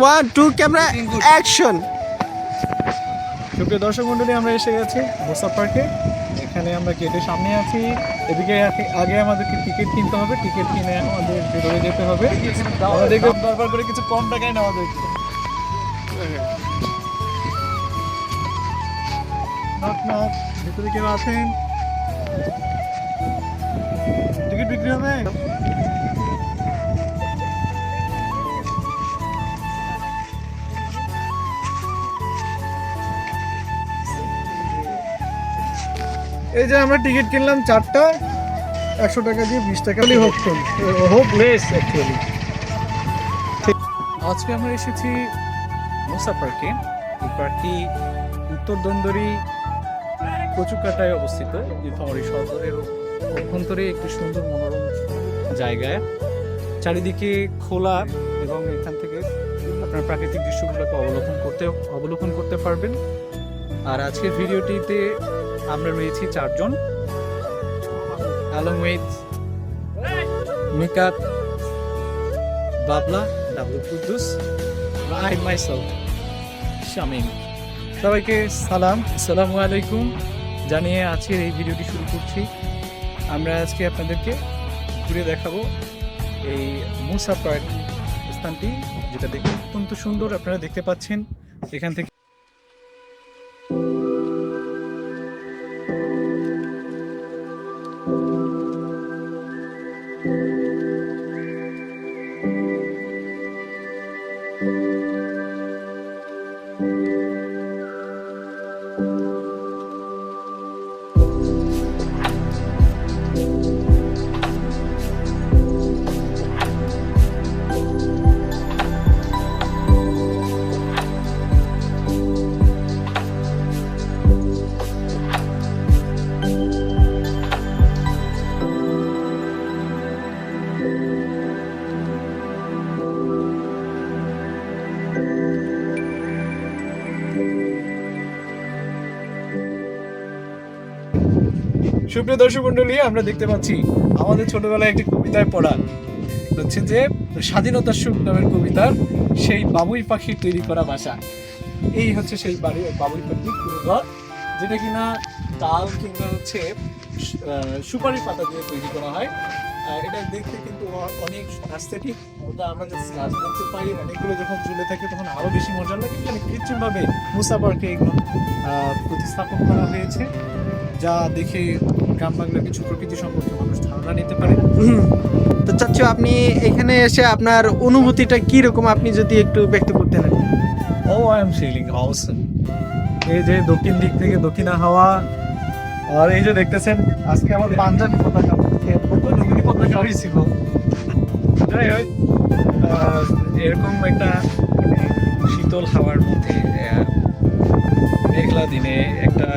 One two camera action সুপ্রিয় দর্শক মন্ডলী আমরা এসে গেছি মোসা পার্কে। এখানে আমরা গেটের সামনে আছি। এদিকে আগে- আমাদেরকে টিকিট কিনতে হবে। টিকিট কিনে আমাদের ভেতরে যেতে হবে। আমাদেরকে দরবার করে কিছু কম টাকায় নেওয়া যায় ভেতরে কেউ আছেন? টিকিট বিক্রি হবে? এই যে আমরা টিকিট কিনলাম চারটা, একশো টাকা দিয়ে বিশ টাকা হোক হোক অ্যাকচুয়ালি আজকে আমরা এসেছি মোসা পার্কে। এই পার্কটি উত্তর দন্দরি কচুকাটায় অবস্থিত। নীলফামারী সদরের অভ্যন্তরে একটি সুন্দর মনোরম জায়গায়। চারিদিকে খোলা এবং এখান থেকে আপনার প্রাকৃতিক দৃশ্যগুলোকে অবলোকন করতে অবলোকন করতে পারবেন। আর আজকের ভিডিওটিতে আমরা রয়েছি চারজন। with Mikat, Babla, Dablu Quddus I myself Shamim. সবাইকে সালাম, আসসালামু আলাইকুম। জানিয়ে আজকের এই ভিডিওটি শুরু করছি। আমরা আজকে আপনাদেরকে ঘুরে দেখাবো এই মুসা পার্ক স্থানটি, যেটা দেখতে অত্যন্ত সুন্দর। আপনারা দেখতে পাচ্ছেন, এখান থেকে সুপ্রিয় দর্শক মন্ডলী আমরা দেখতে পাচ্ছি আমাদের ছোটবেলায় একটি কবিতায় পড়া হচ্ছে যে স্বাধীনতার সুখ নামের কবিতার সেই বাবুই পাখির তৈরি করা বাসা। এই হচ্ছে সেই বাড়ি, বাবুই পাখির পুরো ঘর, যেটা কিনা তাল কিংবা হচ্ছে সুপারি পাতা দিয়ে তৈরি করা হয়। এটা দেখতে কিন্তু অনেক অ্যাস্থেটিক ওটা আমরা যে গাছ দেখতে পাই অনেকগুলো যখন ঝুলে থাকে, তখন আরও বেশি মজা লাগে। মানে কৃত্রিমভাবে মুসা পার্কে এগুলো প্রতিস্থাপন করা হয়েছে। যা দেখে গ্রাম বাংলার কিছু প্রকৃতি সম্পর্কে মানুষ ধারণা নিতে পারে। তো চাচ্ছু আপনি এখানে এসে আপনার অনুভূতিটা কি রকম আপনি যদি একটু ব্যক্ত করতে করতেন ও আই এম ফিলিং অসম এই যে দক্ষিণ দিক থেকে দক্ষিণা হাওয়া আর এই যে দেখতেছেন আজকে আমার পাঞ্জাবি পতাকা। পতাকা হয়েছিল যাই হোক এরকম একটা মানে শীতল হাওয়ার মধ্যে মেঘলা দিনে একটা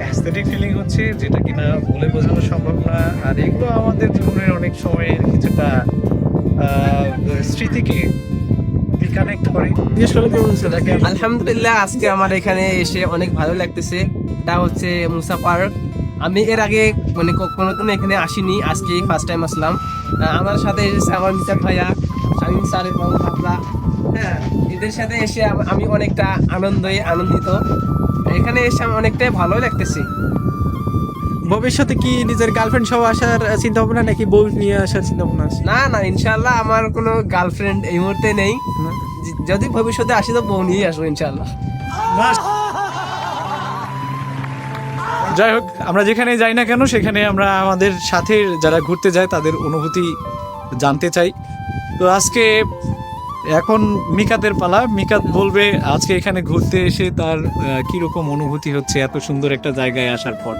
অ্যাস্থেটিক ফিলিং হচ্ছে যেটা কিনা বলে বোঝানো সম্ভব না। আর এগুলো আমাদের জীবনের অনেক সময়ের কিছুটা স্মৃতিকে রিকানেক্ট করে। বিশেষ করে কেউ আলহামদুলিল্লাহ আজকে আমার এখানে এসে অনেক ভালো লাগতেছে। এটা হচ্ছে মুসা পার্ক। আমি এর আগে মানে কোনো দিন এখানে আসিনি আজকে ফার্স্ট টাইম আসলাম। আমার সাথে এসেছে আমার মিতার ভাইয়া শামিম স্যারের বাবা ভাবলা হ্যাঁ এদের সাথে এসে আমি অনেকটা আনন্দই আনন্দিত। এখানে এসে আমি অনেকটাই ভালো লাগতেছে। ভবিষ্যতে কি নিজের গার্লফ্রেন্ড সহ আসার চিন্তা ভাবনা নাকি বউ নিয়ে আসার চিন্তা ভাবনা আছে? না না ইনশাল্লাহ আমার কোনো গার্লফ্রেন্ড এই মুহূর্তে নেই। যদি ভবিষ্যতে আসি তো বউ নিয়েই আসব ইনশাল্লাহ যাই হোক আমরা যেখানে যাই না কেন সেখানে আমরা আমাদের সাথে যারা ঘুরতে যায় তাদের অনুভূতি জানতে চাই। তো আজকে এখন মিকাতের পালা। মিকাত বলবে, আজকে এখানে ঘুরতে এসে তার কীরকম অনুভূতি হচ্ছে এত সুন্দর একটা জায়গায় আসার পর?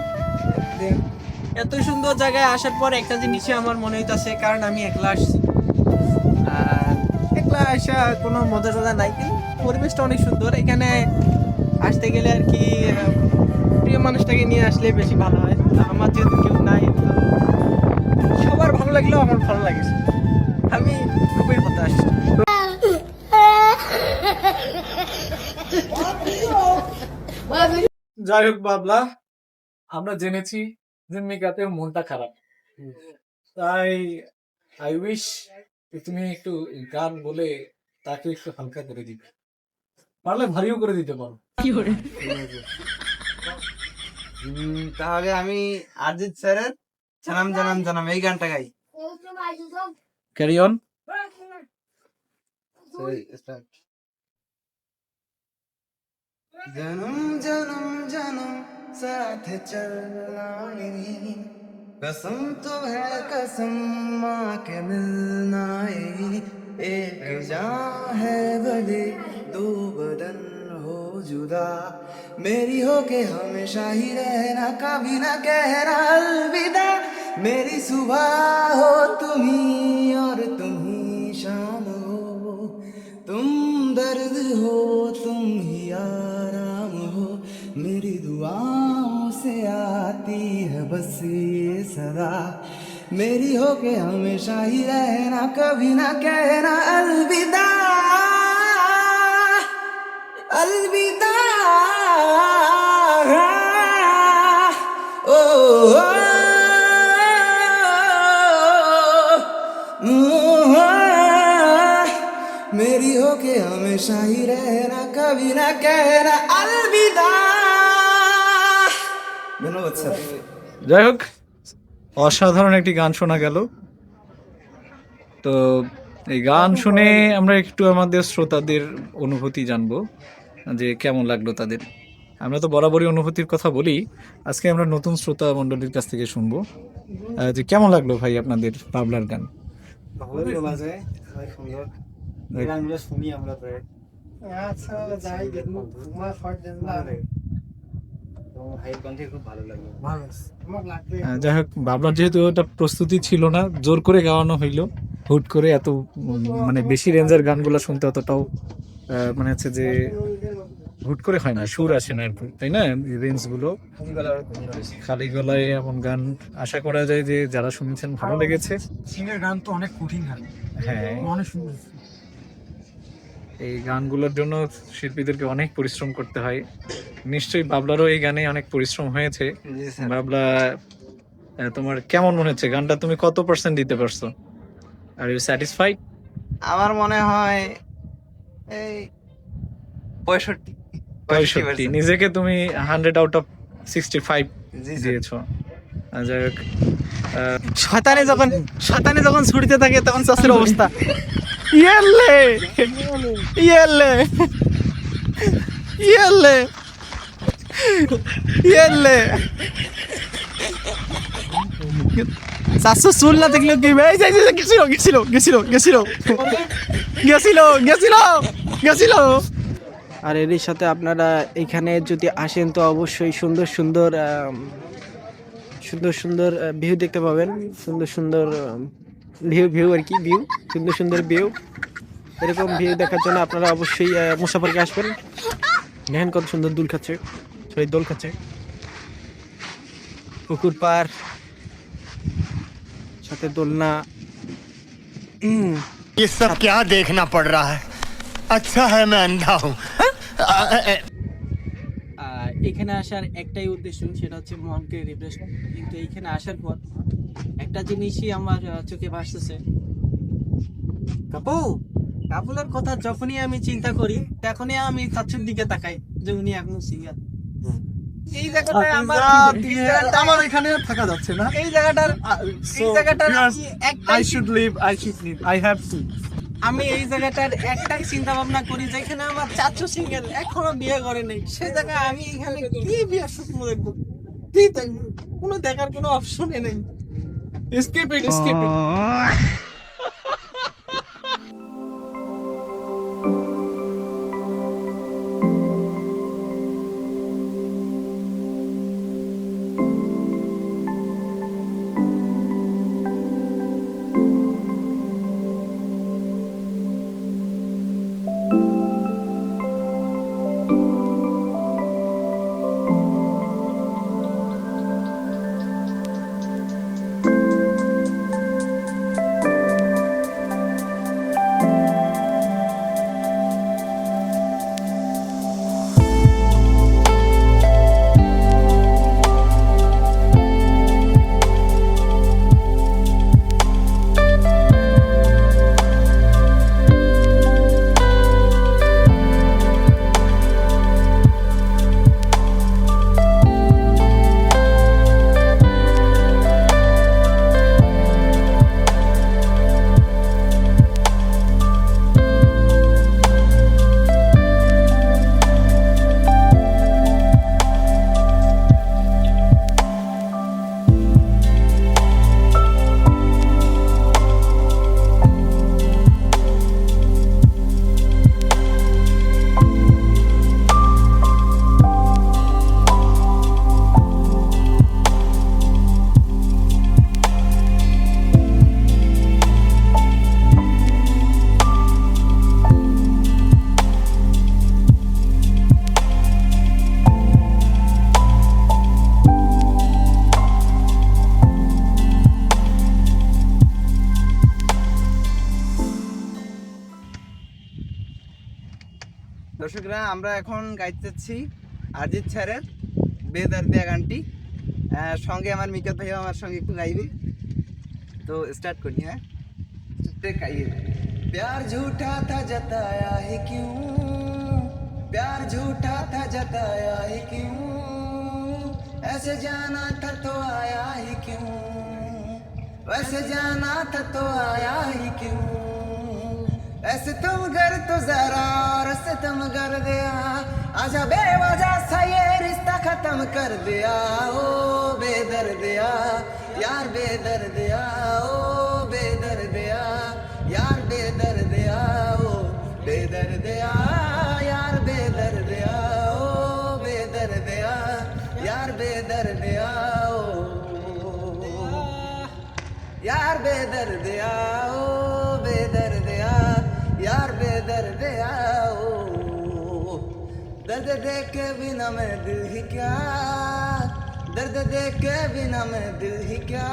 এত সুন্দর জায়গায় আসার পর একটা জিনিসই আমার মনে হইতাছে, কারণ আমি একলা আসছি। একলা আসা কোনো মজা টজা নাই, কিন্তু পরিবেশটা অনেক সুন্দর। এখানে আসতে গেলে আর কি প্রিয় মানুষটাকে নিয়ে আসলে বেশি ভালো হয়। আমার যেহেতু কেউ নাই সবার ভালো লাগলেও আমার ভালো লাগে। আমি খুবই হতে আসছি যাই হোক বাবলা আমরা জেনেছি যে মিকাতের মনটা খারাপ। তাই আই উইশ তুমি একটু গান বলে তাকে একটু হালকা করে দিবে। পারলে ভারীও করে দিতে পারো। তাহলে আমি অরিজিৎ স্যারের জানাম জানাম জানাম এই গানটা গাই। ক্যারি অন जन्म जन्म जन्म, साथ चलना यही कसम तो है, कसम माँ के मिलना एक जान है भले, दो बदन हो जुदा। मेरी हो के हमेशा ही रहना, कभी ना कहना अलविदा। मेरी सुबह हो तुम्ही और तुम्ही शाम हो। तुम दर्द हो तुम ही बस ये सदा मेरी हो के हमेशा ही रहना कभी ना कहना अलविदा अलविदा ओ, ओ, मेरी हो के हमेशा ही रहना कभी ना कहना अलविदा যাই হোক অসাধারণ একটি গান শোনা গেল। তো এই গান শুনে আমরা একটু আমাদের শ্রোতাদের অনুভূতি জানব যে কেমন লাগল তাদের। আমরা তো বরাবরই অনুভূতির কথা বলি। আজকে আমরা নতুন শ্রোতা মণ্ডলীর কাছ থেকে শুনব যে কেমন লাগল ভাই আপনাদের বাবলার গান। গানগুলো শুনি আমরা প্রায়। আচ্ছা যাই দেখুন তোমার শর্ট যাই হোক বাবলার যেহেতু ওটা প্রস্তুতি ছিল না জোর করে গাওয়ানো হইল হুট করে এত মানে বেশি রেঞ্জের গানগুলো শুনতে অতটাও মানে হচ্ছে যে হুট করে হয় না সুর আসে না তাই না? রেঞ্জগুলো খালি গলায় এমন গান আশা করা যায় যে যারা শুনেছেন ভালো লেগেছে। সিংয়ের গান তো অনেক কঠিন গান। হ্যাঁ। অনেক সুন্দর এই গানগুলোর জন্য শিল্পীদেরকে অনেক পরিশ্রম করতে হয়। নিশ্চয়ই বাবলারও এই গানে অনেক পরিশ্রম হয়েছে। বাবলা তোমার কেমন মনে হচ্ছে? গানটা তুমি কত পার্সেন্ট দিতে পারছ? আর ইউ স্যাটিসফাইড আমার মনে হয় এই পঁয়ষট্টি পঁয়ষট্টি নিজেকে তুমি hundred out of sixty five দিয়েছ। হোক যখন শতানে যখন ছুটিতে থাকে তখন চাষের অবস্থা। ইয়েলে ইয়েলে ইয়েলে ইয়েলে চারশো চুল না দেখলে কি গেছিল গেছিল গেছিল গেছিল গেছিল গেছিল গেছিল আর এরই সাথে আপনারা এখানে যদি আসেন, তো অবশ্যই সুন্দর সুন্দর সুন্দর সুন্দর ভিউ দেখতে পাবেন। সুন্দর সুন্দর ভিউ ভিউ আর কি ভিউ সুন্দর সুন্দর ভিউ এরকম ভিউ দেখার জন্য আপনারা অবশ্যই আহ, মুসাফরকে আসবেন দেখেন কত সুন্দর দুল খাচ্ছে সবাই দোল খাচ্ছে পুকুর পার সাথে দোলনা উম, ये सब क्या देखना पड़ रहा है अच्छा है मैं अंधा हूँ আহ, এখানে আসার একটাই উদ্দেশ্য সেটা হচ্ছে মনকে রিফ্রেশ কিন্তু এইখানে আসার পর একটা জিনিসই আমার চোখে ভাসতেছে। কাপু কাপুলের কথা যখনই আমি চিন্তা করি তখনই আমি চাচুর দিকে তাকাই যে উনি এখন সিঙ্গার এই জায়গাটায় আমার আমার এখানে থাকা যাচ্ছে না। এই জায়গাটার এই জায়গাটার একটাই I should leave I should leave I have to আমি এই জায়গাটার একটাই চিন্তা ভাবনা করি যেখানে আমার চাচু সিঙ্গেল এখনও বিয়ে করে নেই। সে জায়গায় আমি এখানে কি বিয়ের স্বপ্ন দেখব কি দেখব? কোনো দেখার কোনো অপশনই নেই। Skip it, skip it. দর্শকরা আমরা এখন গাইতেছি আজিত স্যারের বেদারদিয়া গানটি আহ, সঙ্গে আমার মিকাত ভাইও আমার সঙ্গে একটু গাইবে তো স্টার্ট করি হ্যাঁ टेक आइए प्यार झूठा था जताया है क्यों प्यार झूठा था जताया है क्यों ऐसे जाना था तो आया ही क्यों वैसे जाना था तो आया ही क्यों ऐसे तुम घर तो जरा और ऐसे तुम कर दिया आजा बेवजह सा ये रिश्ता खत्म कर दिया ओ बेदर्दिया यार बेदर्दिया ओ बेदर्दिया यार बेदर्दिया ओ बेदर्दिया यार बेदर्दिया ओ बेदर्दिया यार बेदर्दिया ओ यार बेदर्दिया ओ दर्द देख के बिना मैं दिल ही क्या? दर्द देख के बिना मैं दिल ही क्या?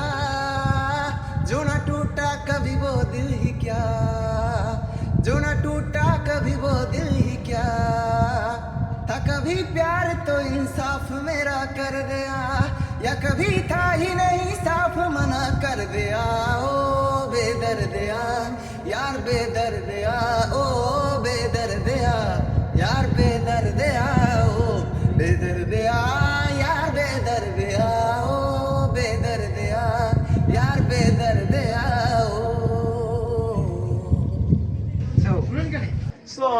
जो ना टूटा कभी वो दिल ही क्या? जो ना टूटा कभी वो दिल ही क्या? था कभी प्यार तो इंसाफ मेरा कर दिया, या कभी था ही नहीं साफ़ मना कर दिया? ओ बेदर्दिया यार बेदर्दिया ओ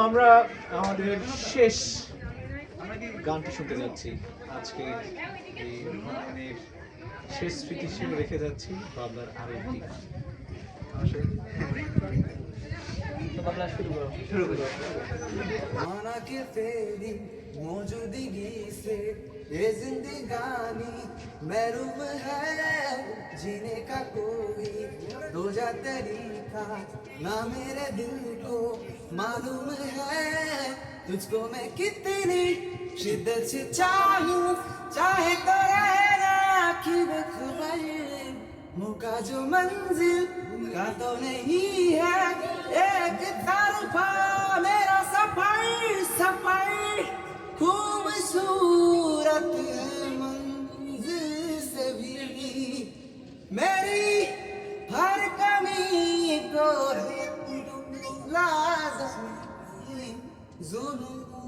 আমরা আমাদের শেষ গানটি শুনতে যাচ্ছি? আজকে এই অনুষ্ঠানের শেষ স্মৃতি হিসেবে রেখে যাচ্ছি বাবলার আরও একটি গান শুরু করো। শুরু করো। मौजूदगी से ये जिंदगानी महरूम है, जीने का कोई रोजा तरीका ना मेरे दिल को मालूम है। तुझको मैं कितनी शिद्दत से चाहूँ, चाहे तो रहना कि बेखबर मुका जो मंजिल का तो नहीं है, एक तरफा मेरा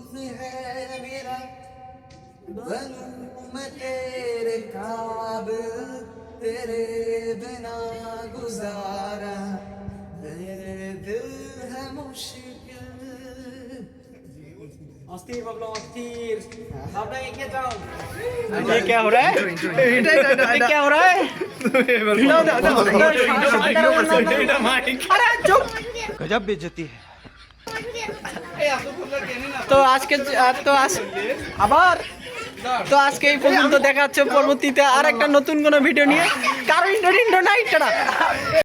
जुनून है मेरा बनूं मैं तेरे काबिल तेरे बिना गुजारा मेरे दिल है मुश्किल অস্থির বাবলা অস্থির বাবলা এগিয়ে যাও ये क्या हो रहा है ये क्या हो रहा है अरे चुप गजब बेइज्जती है তো আজকে তো আজ আবার? তো আজকে এই পর্যন্ত দেখা পরবর্তীতে আর একটা নতুন কোনো ভিডিও নিয়ে। কারণ ইন্ডো নাই